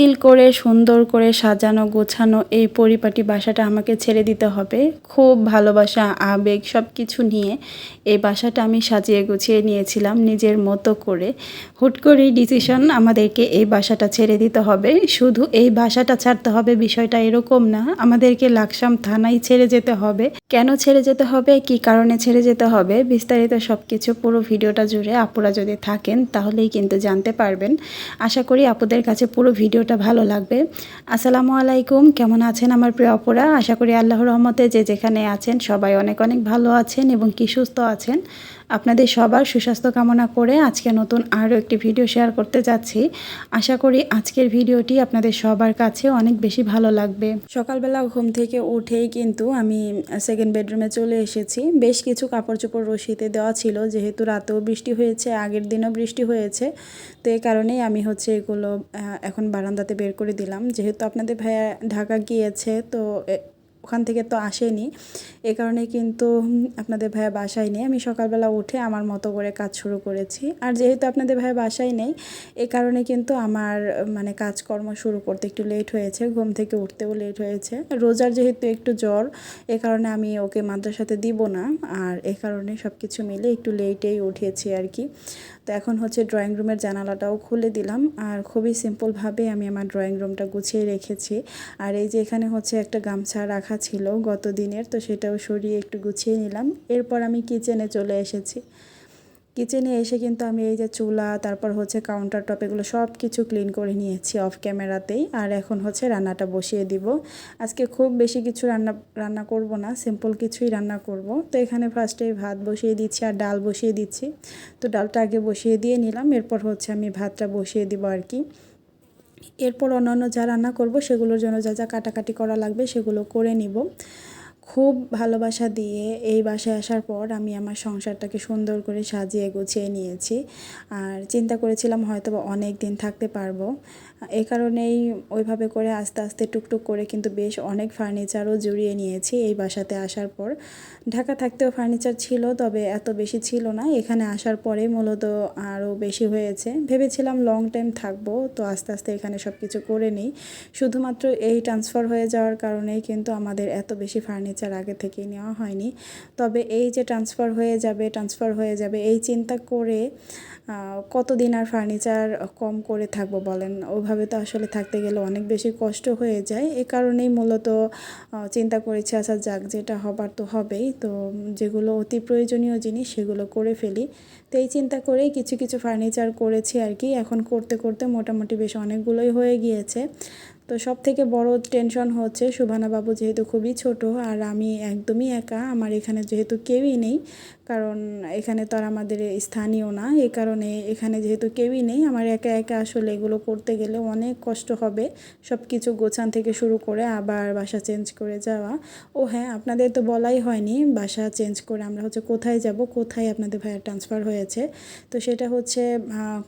তিল করে, সুন্দর করে সাজানো, গোছানো এই পরিপাটি বাসাটা আমাকে ছেড়ে দিতে হবে। খুব ভালোবাসা, আবেগ সব কিছু নিয়ে এই বাসাটা আমি সাজিয়ে গুছিয়ে নিয়েছিলাম নিজের মতো করে। হুট করেই ডিসিশন আমাদেরকে এই বাসাটা ছেড়ে দিতে হবে। শুধু এই বাসাটা ছাড়তে হবে বিষয়টা এরকম না, আমাদেরকে লাকসাম থানায় ছেড়ে যেতে হবে। কেন ছেড়ে যেতে হবে, কি কারণে ছেড়ে যেতে হবে, বিস্তারিত সব কিছু পুরো ভিডিওটা জুড়ে আপুরা যদি থাকেন তাহলেই কিন্তু জানতে পারবেন। আশা করি আপুদের কাছে পুরো ভিডিওটা ভালো লাগবে। আসসালামু আলাইকুম, কেমন আছেন আমার প্রিয় অপরা আশা করি আল্লাহর রহমতে যে যেখানে আছেন সবাই অনেক অনেক ভালো আছেন এবং কি সুস্থ আছেন। আপনাদের সবার সুস্বাস্থ্য কামনা করে আজকে নতুন আরও একটি ভিডিও শেয়ার করতে যাচ্ছি। আশা করি আজকের ভিডিওটি আপনাদের সবার কাছে অনেক বেশি ভালো লাগবে। সকালবেলা ঘুম থেকে উঠেই কিন্তু আমি সেকেন্ড বেডরুমে চলে এসেছি। বেশ কিছু কাপড় চোপড় রশিতে দেওয়া ছিল, যেহেতু রাতেও বৃষ্টি হয়েছে, আগের দিনও বৃষ্টি হয়েছে। তো এই কারণেই আমি হচ্ছে এগুলো এখন বারান্দাতে বের করে দিলাম। যেহেতু আপনাদের ভাইয়া ঢাকা গিয়েছে, তো ওখান থেকে তো আসেনি। এ কারণে কিন্তু আপনাদের ভাইয়া বাসায় নেই। আমি সকালবেলা উঠে আমার মতো করে কাজ শুরু করেছি। আর যেহেতু আপনাদের ভাইয়া বাসায় নেই, এ কারণে কিন্তু আমার মানে কাজকর্ম শুরু করতে একটু লেট হয়েছে। ঘুম থেকে উঠতেও লেট হয়েছে। রোজার যেহেতু একটু জ্বর, এ কারণে আমি ওকে মাদ্রাসাতে দিব না। আর এ কারণে সব কিছু মিলে একটু লেটেই উঠেছি আর কি। তো এখন হচ্ছে ড্রয়িং রুমের জানালাটাও খুলে দিলাম। আর খুবই সিম্পলভাবে আমি আমার ড্রয়িং রুমটা গুছিয়ে রেখেছি। আর এই যে এখানে হচ্ছে একটা গামছা রাখা ছিল গত দিনের তো সেটাও সরিয়ে একটু গুছিয়ে নিলাম। এরপর আমি কিচেনে চলে এসেছি। কিচেনে এসে কিন্তু আমি এই যে চুলা, তারপর হচ্ছে কাউন্টার টপ এগুলো সব কিছু ক্লিন করে নিয়েছি অফ ক্যামেরাতেই আর এখন হচ্ছে রান্নাটা বসিয়ে দিব। আজকে খুব বেশি কিছু রান্না রান্না করব না সিম্পল কিছুই রান্না করব। তো এখানে ফার্স্টে ভাত বসিয়ে দিচ্ছি আর ডাল বসিয়ে দিচ্ছি। তো ডালটা আগে বসিয়ে দিয়ে নিলাম, এরপর হচ্ছে আমি ভাতটা বসিয়ে দিব আর কি। এরপর অন্যান্য যা রান্না করব, সেগুলোর জন্য যা যা কাটাকাটি করা লাগবে, সেগুলো করে নিব। খুব ভালোবাসা দিয়ে এই বাসায় আসার পর আমি আমার সংসারটাকে সুন্দর করে সাজিয়ে গুছিয়ে নিয়েছি। আর চিন্তা করেছিলাম হয়তো অনেক দিন থাকতে পারব। এই কারণেই ওইভাবে করে আস্তে আস্তে টুকটুক করে কিন্তু বেশ অনেক ফার্নিচারও জুড়িয়ে নিয়েছি এই বাসাতে আসার পর। ঢাকা থাকতেও ফার্নিচার ছিল, তবে এত বেশি ছিল না। এখানে আসার পরে মূলত আরও বেশি হয়েছে। ভেবেছিলাম লং টাইম থাকব, তো আস্তে আস্তে এখানে সব কিছু করে নিই। শুধুমাত্র এই ট্রান্সফার হয়ে যাওয়ার কারণেই কিন্তু আমাদের এত বেশি ফার্নিচার আগে থেকেই নেওয়া হয়নি। তবে এই যে ট্রান্সফার হয়ে যাবে ট্রান্সফার হয়ে যাবে, এই চিন্তা করে কতদিন আর ফার্নিচার কম করে থাকব বলেন? ওভাবে তো আসলে থাকতে গেলে অনেক বেশি কষ্ট হয়ে যায়। এ কারণেই মূলত চিন্তা করেছি আসা যাক, যেটা হবার তো হবেই। তো যেগুলো অতি প্রয়োজনীয় জিনিস, সেগুলো করে ফেলি। তো এই চিন্তা করেই কিছু কিছু ফার্নিচার করেছি আর কি। এখন করতে করতে মোটামুটি বেশ অনেকগুলোই হয়ে গিয়েছে। তো সব থেকে বড় টেনশন হচ্ছে সুভানা বাবু যেহেতু খুবই ছোট আর আমি একদমই একা, আমার এখানে যেহেতু কেউই নেই, কারণ এখানে তো আর আমাদের স্থানীয় না এই কারণে এখানে যেহেতু কেউই নেই, আমার একা একা আসলে এগুলো করতে গেলে অনেক কষ্ট হবে সব কিছু গোছান থেকে শুরু করে আবার বাসা চেঞ্জ করে যাওয়া। ও হ্যাঁ আপনাদের তো বলাই হয়নি বাসা চেঞ্জ করে আমরা হচ্ছে কোথায় যাব, কোথায় আপনাদের ভাইয়া ট্রান্সফার হয়েছে, তো সেটা হচ্ছে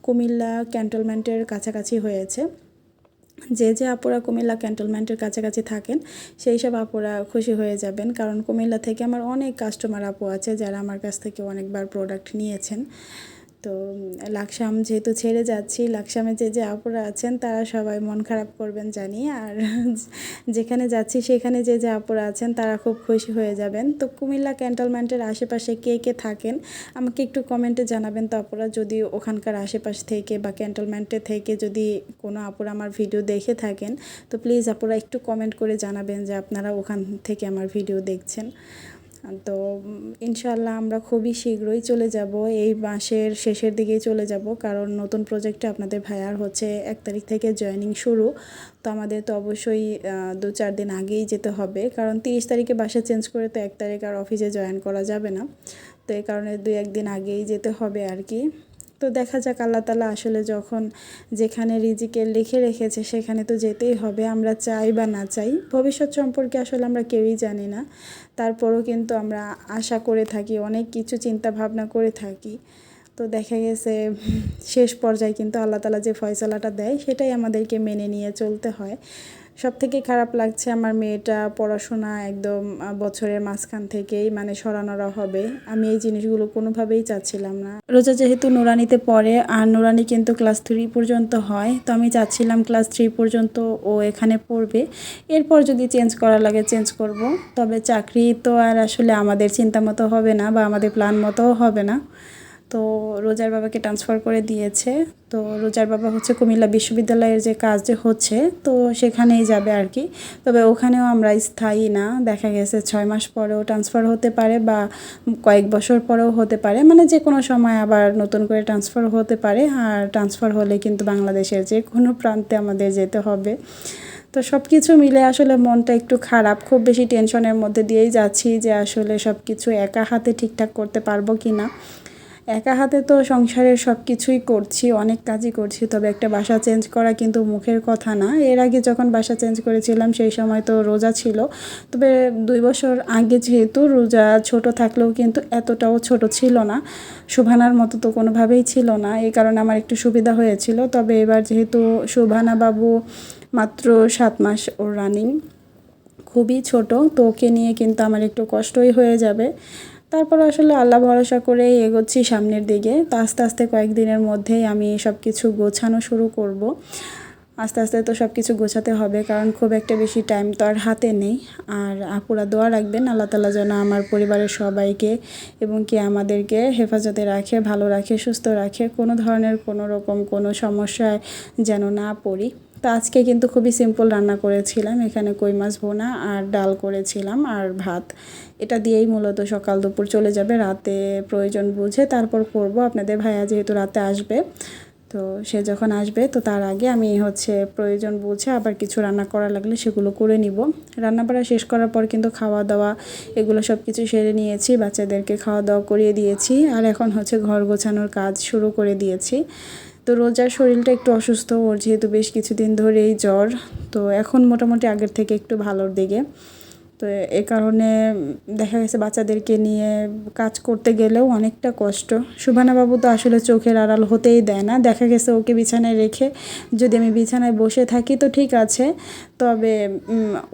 কুমিল্লা ক্যান্টনমেন্টের কাছাকাছি হয়েছে। যে যে আপুরা কুমিল্লা ক্যান্টনমেন্টের কাছাকাছি থাকেন, সেই সব আপুরা খুশি হয়ে যাবেন। কারণ কুমিল্লা থেকে আমার অনেক কাস্টমার আপু আছে যারা আমার কাছ থেকে অনেকবার প্রোডাক্ট নিয়েছেন। তো লাকসাম যেহেতু ছেড়ে যাচ্ছি লাকসামে যে যে আপুরা আছেন, তারা সবাই মন খারাপ করবেন জানি। আর যেখানে যাচ্ছি, সেখানে যে যে আপুরা আছেন, তারা খুব খুশি হয়ে যাবেন। তো কুমিল্লা ক্যান্টনমেন্টের আশেপাশে কে কে থাকেন, আমাকে একটু কমেন্টে জানাবেন তো আপুরা। যদি ওখানকার আশেপাশ থেকে বা ক্যান্টনমেন্টে থেকে যদি কোনো আপুরা আমার ভিডিও দেখে থাকেন, তো প্লিজ আপুরা একটু কমেন্ট করে জানাবেন যে, আপনারা ওখান থেকে আমার ভিডিও দেখছেন। তো ইনশাল্লাহ আমরা খুবই শীঘ্রই চলে যাব, এই মাসের শেষের দিকেই চলে যাব, কারণ নতুন প্রজেক্টে আপনাদের ভাইয়ার হচ্ছে এক তারিখ থেকে জয়নিং শুরু, তো আমাদের তো অবশ্যই দু চার দিন আগেই যেতে হবে, কারণ তিরিশ তারিখে বাসা চেঞ্জ করে তো এক তারিখ আর অফিসে জয়েন করা যাবে না, তো এই কারণে দু একদিন আগেই যেতে হবে আর কি। তো দেখা যাক আল্লাহ তালা আসলে যখন যেখানে রিজিকে লিখে রেখেছে সেখানে তো যেতেই হবে, আমরা চাই বা না চাই। ভবিষ্যৎ সম্পর্কে আসলে আমরা কেউই জানি না। তারপরও কিন্তু আমরা আশা করে থাকি, অনেক কিছু চিন্তা ভাবনা করে থাকি। তো দেখা গেছে শেষ পর্যায়ে কিন্তু আল্লাহ তালা যে ফয়সালাটা দেয় সেটাই আমাদেরকে মেনে নিয়ে চলতে হয়। সব থেকে খারাপ লাগছে আমার মেয়েটা পড়াশোনা একদম বছরের মাঝখান থেকেই মানে সরানোরা হবে আমি এই জিনিসগুলো কোনোভাবেই চাচ্ছিলাম না। রোজা যেহেতু নুরানিতে পড়ে, আর নুরানি কিন্তু ক্লাস থ্রি পর্যন্ত হয়, তো আমি চাচ্ছিলাম ক্লাস থ্রি পর্যন্ত ও এখানে পড়বে। এরপর যদি চেঞ্জ করা লাগে চেঞ্জ করব, তবে চাকরি তো আর আসলে আমাদের চিন্তা মতো হবে না বা আমাদের প্ল্যান মতোও হবে না। তো রোজার বাবাকে ট্রান্সফার করে দিয়েছে। তো রোজার বাবা হচ্ছে কুমিল্লা বিশ্ববিদ্যালয়ের যে কাজ যে হচ্ছে, তো সেখানেই যাবে আর কি তবে ওখানেও আমরা স্থায়ী না। দেখা গেছে ছয় মাস পরেও ট্রান্সফার হতে পারে বা কয়েক বছর পরেও হতে পারে। মানে যে কোনো সময় আবার নতুন করে ট্রান্সফার হতে পারে। আর ট্রান্সফার হলে কিন্তু বাংলাদেশের যে কোনো প্রান্তে আমাদের যেতে হবে। তো সব কিছু মিলে আসলে মনটা একটু খারাপ। খুব বেশি টেনশনের মধ্যে দিয়েই যাচ্ছি যে আসলে সব কিছু একা হাতে ঠিকঠাক করতে পারব কি না একা হাতে তো সংসারের সব কিছুই করছি, অনেক কাজই করছি, তবে একটা বাসা চেঞ্জ করা কিন্তু মুখের কথা না। এর আগে যখন বাসা চেঞ্জ করেছিলাম, সেই সময় তো রোজা ছিল। তবে দুই বছর আগে যেহেতু রোজা ছোট থাকলেও কিন্তু এতটাও ছোট ছিল না। শোভানার মতো তো কোনোভাবেই ছিল না এই কারণে আমার একটু সুবিধা হয়েছিল। তবে এবার যেহেতু শোভানা বাবু মাত্র সাত মাস ওর রানিং খুবই ছোট, তো ওকে নিয়ে কিন্তু আমার একটু কষ্টই হয়ে যাবে। তারপর আসলে আল্লাহ ভরসা করে এগোচ্ছি সামনের দিকে। তো আস্তে আস্তে কয়েকদিনের মধ্যেই আমি সব কিছু গোছানো শুরু করব। আস্তে আস্তে তো সব কিছু গোছাতে হবে, কারণ খুব একটা বেশি টাইম তো আর হাতে নেই। আর আপুরা দোয়া রাখবেন, আল্লাহ তালা যেন আমার পরিবারের সবাইকে এবং কি আমাদেরকে হেফাজতে রাখে, ভালো রাখে, সুস্থ রাখে, কোনো ধরনের কোনো রকম কোনো সমস্যায় যেন না পড়ি। তো আজকে কিন্তু খুবই সিম্পল রান্না করেছিলাম। এখানে কই মাছ ভোনা আর ডাল করেছিলাম আর ভাত। এটা দিয়েই মূলত সকাল দুপুর চলে যাবে, রাতে প্রয়োজন বুঝে তারপর করব। আপনাদের ভাইয়া যেহেতু রাতে আসবে, তো সে যখন আসবে, তো তার আগে আমি হচ্ছে প্রয়োজন বুঝে আবার কিছু রান্না করা লাগলে সেগুলো করে নিব। রান্না বাড়া শেষ করার পর কিন্তু খাওয়া দাওয়া এগুলো সব কিছু সেরে নিয়েছি, বাচ্চাদেরকে খাওয়া দাওয়া করিয়ে দিয়েছি। আর এখন হচ্ছে ঘর গোছানোর কাজ শুরু করে দিয়েছি। তো রোজার শরীরটা একটু অসুস্থ, ওর যেহেতু বেশ কিছুদিন ধরেই জ্বর, তো এখন মোটামুটি আগের থেকে একটু ভালোর দিকে। তো এ কারণে দেখা গেছে বাচ্চাদেরকে নিয়ে কাজ করতে গেলেও অনেকটা কষ্ট। সুবানাবাবু তো আসলে চোখের আড়াল হতেই দেয় না। দেখা গেছে ওকে বিছানায় রেখে যদি আমি বিছানায় বসে থাকি তো ঠিক আছে। তবে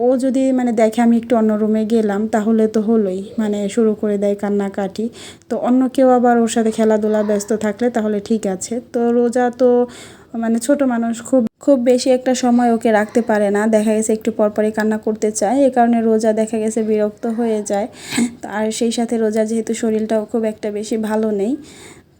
ও যদি মানে দেখে আমি একটু অন্য রুমে গেলাম তাহলে তো হলোই। মানে শুরু করে দেয় কান্নাকাটি। তো অন্য কেউ আবার ওর সাথে খেলাধুলা ব্যস্ত থাকলে তাহলে ঠিক আছে। তো রোজা তো মানে ছোট মানুষ খুব খুব বেশি একটা সময় ওকে রাখতে পারে না। দেখা গেছে একটু পরপরই কান্না করতে চায়। এ কারণে রোজা দেখা গেছে বিরক্ত হয়ে যায়। আর সেই সাথে রোজা যেহেতু শরীরটাও খুব একটা বেশি ভালো নেই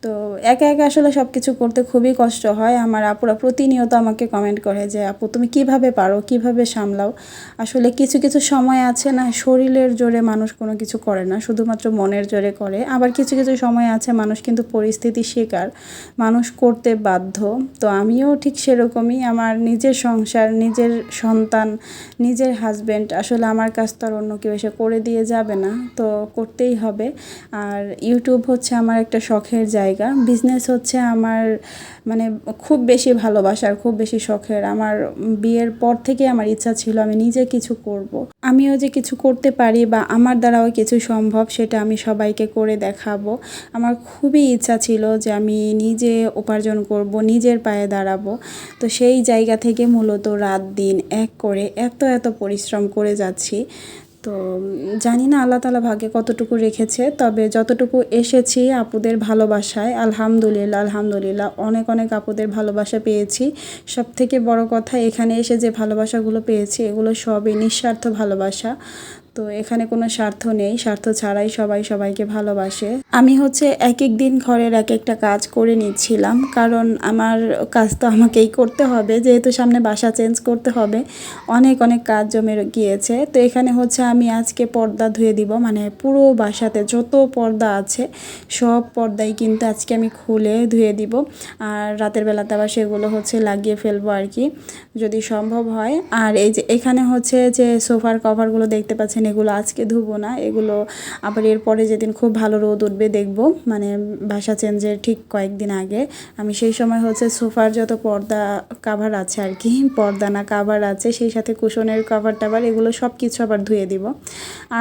তো একা একা আসলে সব কিছু করতে খুবই কষ্ট হয়। আমার আপুরা প্রতিনিয়ত আমাকে কমেন্ট করে যে, আপু, তুমি কীভাবে পারো? কীভাবে সামলাও? আসলে কিছু কিছু সময় আছে না, শরীরের জোরে মানুষ কোনো কিছু করে না, শুধুমাত্র মনের জোরে করে। আবার কিছু কিছু সময় আছে মানুষ কিন্তু পরিস্থিতি শিকার, মানুষ করতে বাধ্য। তো আমিও ঠিক সেরকমই। আমার নিজের সংসার, নিজের সন্তান, নিজের হাজব্যান্ড আসলে আমার কাজ তো আর অন্য কেউ এসে করে দিয়ে যাবে না। তো করতেই হবে। আর ইউটিউব হচ্ছে আমার একটা শখের জায়গা। বিজনেস হচ্ছে আমার মানে খুব বেশি ভালোবাসার, খুব বেশি শখের। আমার বিয়ের পর থেকে আমার ইচ্ছা ছিল আমি নিজে কিছু করব। আমিও যে কিছু করতে পারি বা আমার দ্বারাও কিছু সম্ভব, সেটা আমি সবাইকে করে দেখাবো। আমার খুবই ইচ্ছা ছিল যে আমি নিজে উপার্জন করব, নিজের পায়ে দাঁড়াবো। তো সেই জায়গা থেকে মূলত রাত দিন এক করে এত এত পরিশ্রম করে যাচ্ছি। তো জানি না আল্লাহ তালা ভাগ্যে কতটুকু রেখেছে, তবে যতটুকু এসেছি আপুদের ভালোবাসায়, আলহামদুলিল্লাহ আলহামদুলিল্লাহ, অনেক অনেক আপুদের ভালোবাসা পেয়েছি। সব থেকে বড় কথা এখানে এসে যে ভালোবাসাগুলো পেয়েছি, এগুলো সবই নিঃস্বার্থ ভালোবাসা। তো এখানে কোনো স্বার্থ নেই, স্বার্থ ছাড়াই সবাই সবাইকে ভালোবাসে। আমি হচ্ছে এক এক দিন ঘরের এক একটা কাজ করে নিচ্ছিলাম, কারণ আমার কাজ তো আমাকেই করতে হবে, যেহেতু সামনে বাসা চেঞ্জ করতে হবে, অনেক অনেক কাজ জমে গিয়েছে। তো এখানে হচ্ছে আমি আজকে পর্দা ধুয়ে দিব মানে পুরো বাসাতে যত পর্দা আছে, সব পর্দাই কিন্তু আজকে আমি খুলে ধুয়ে দিব। আর রাতের বেলাতে আবার সেগুলো হচ্ছে লাগিয়ে ফেলব আর কি, যদি সম্ভব হয়। আর এই যে এখানে হচ্ছে যে সোফার কভারগুলো দেখতে পাচ্ছেন এগুলো আজকে ধুবো না, এগুলো আবার এরপরে যেদিন খুব ভালো রোদ উঠবে দেখব। মানে বাসা চেঞ্জের ঠিক কয়েকদিন আগে। আমি সেই সময় হচ্ছে সোফার যত পর্দা কাভার আছে আর কি, পর্দা না কাভার আছে, সেই সাথে কুশনের কাভার টাভার এগুলো সব কিছু আবার ধুয়ে দিব।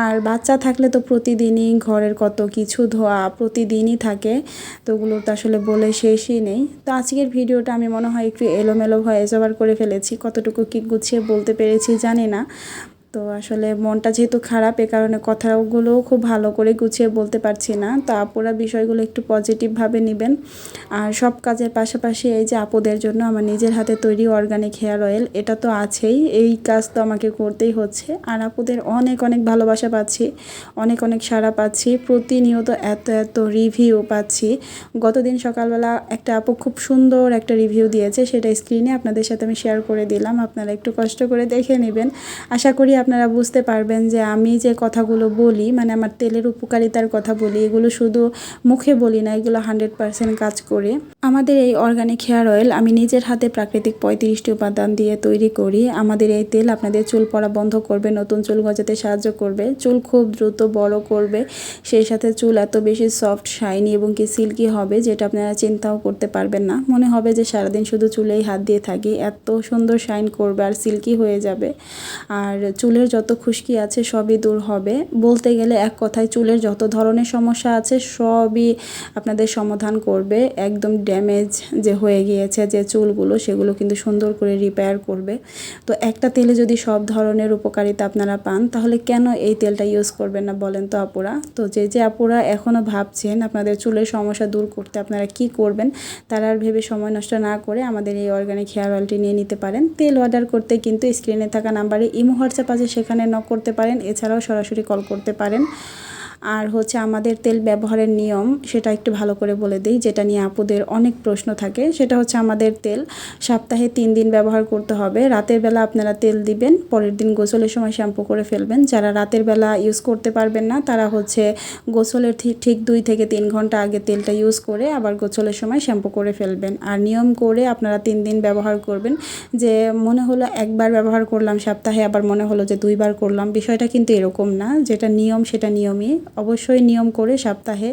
আর বাচ্চা থাকলে তো প্রতিদিনই ঘরের কত কিছু ধোয়া প্রতিদিনই থাকে, তো ওগুলো তো আসলে বলে শেষই নেই। তো আজকের ভিডিওটা আমি মনে হয় একটু এলোমেলো ভয়েস ওভার করে ফেলেছি, কতটুকু কি গুছিয়ে বলতে পেরেছি জানি না। তো আসলে মনটা যেহেতু খারাপ, এ কারণে কথাগুলোও খুব ভালো করে গুছিয়ে বলতে পারছি না। তো আপুরা বিষয়গুলো একটু পজিটিভভাবে নেবেন। আর সব কাজের পাশাপাশি এই যে আপুদের জন্য আমার নিজের হাতে তৈরি অর্গানিক হেয়ার অয়েল এটা তো আছেই। এই কাজ তো আমাকে করতেই হচ্ছে। আর আপুদের অনেক অনেক ভালোবাসা পাচ্ছি। অনেক অনেক সাড়া পাচ্ছি। প্রতিনিয়ত এত এত রিভিউ পাচ্ছি। গতদিন সকালবেলা একটা আপু খুব সুন্দর একটা রিভিউ দিয়েছে। সেটা স্ক্রিনে আপনাদের সাথে আমি শেয়ার করে দিলাম। আপনারা একটু কষ্ট করে দেখে নেবেন। আশা করি আপনারা বুঝতে পারবেন যে আমি যে কথাগুলো বলি মানে আমার তেলের উপকারিতার কথা বলি, এগুলো শুধু মুখে বলি না, এগুলো হান্ড্রেড পারসেন্ট কাজ করে। আমাদের এই অর্গানিক হেয়ার অয়েল আমি নিজের হাতে প্রাকৃতিক পঁয়ত্রিশটি উপাদান দিয়ে তৈরি করি। আমাদের এই তেল আপনাদের চুল পড়া বন্ধ করবে, নতুন চুল গজাতে সাহায্য করবে। চুল খুব দ্রুত বড় করবে, সেই সাথে চুল এত বেশি সফট শাইনি এবং কি সিল্কি হবে যেটা আপনারা চিন্তাও করতে পারবেন না। মনে হবে যে সারাদিন শুধু চুলেই হাত দিয়ে থাকি, এত সুন্দর শাইন করবে আর সিল্কি হয়ে যাবে। আর চুলের যত খুশকি আছে সবই দূর হবে। বলতে গেলে এক কথায় চুলের যত ধরনের সমস্যা আছে সবই আপনাদের সমাধান করবে। একদম ড্যামেজ যে হয়ে গিয়েছে যে চুলগুলো, সেগুলো কিন্তু সুন্দর করে রিপেয়ার করবে। তো একটা তেলে যদি সব ধরনের উপকারিতা আপনারা পান, তাহলে কেন এই তেলটা ইউজ করবেন না বলেন তো আপুরা? তো যে যে আপুরা এখনও ভাবছেন আপনাদের চুলের সমস্যা দূর করতে আপনারা কি করবেন, তারা আর ভেবে সময় নষ্ট না করে আমাদের এই অর্গানিক হেয়ার অয়েলটি নিয়ে নিতে পারেন। তেল অর্ডার করতে কিন্তু স্ক্রিনে থাকা নাম্বারে ইমো, হোয়াটসঅ্যাপ আছে সেখানে নক করতে পারেন এছাড়াও সরাসরি কল করতে পারেন। আর হচ্ছে আমাদের তেল ব্যবহারের নিয়ম সেটা একটু ভালো করে বলে দিই, যেটা নিয়ে আপুদের অনেক প্রশ্ন থাকে। সেটা হচ্ছে আমাদের তেল সপ্তাহে তিন দিন ব্যবহার করতে হবে। রাতের বেলা আপনারা তেল দিবেন, পরের দিন গোসলের সময় শ্যাম্পু করে ফেলবেন। যারা রাতের বেলা ইউজ করতে পারবেন না, তারা হচ্ছে গোসলের ঠিক- দুই থেকে তিন ঘণ্টা আগে তেলটা ইউজ করে আবার গোসলের সময় শ্যাম্পু করে ফেলবেন। আর নিয়ম করে আপনারা তিন দিন ব্যবহার করবেন, যে মনে হলো একবার ব্যবহার করলাম, সপ্তাহে আবার মনে হলো যে দুইবার করলাম। বিষয়টা কিন্তু এরকম না, যেটা নিয়ম সেটা নিয়মই। অবশ্যই নিয়ম করে সপ্তাহে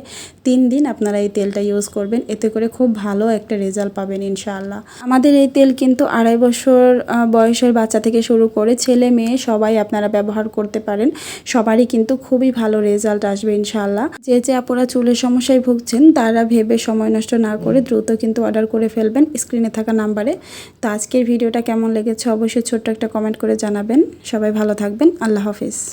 তিন দিন আপনারা এই তেলটা ইউজ করবেন। এতে করে খুব ভালো একটা রেজাল্ট পাবেন ইনশাআল্লাহ। আমাদের এই তেল কিন্তু আড়াই বছর বয়সের বাচ্চা থেকে শুরু করে ছেলে মেয়ে সবাই আপনারা ব্যবহার করতে পারেন। সবারই কিন্তু খুবই ভালো রেজাল্ট আসবে ইনশাআল্লাহ। যে যে আপনারা চুলের সমস্যায় ভুগছেন, তারা ভেবে সময় নষ্ট না করে দ্রুত কিন্তু অর্ডার করে ফেলবেন স্ক্রিনে থাকা নাম্বারে। তো আজকের ভিডিওটা কেমন লেগেছে অবশ্যই ছোট্ট একটা কমেন্ট করে জানাবেন। সবাই ভালো থাকবেন। আল্লাহ হাফিজ।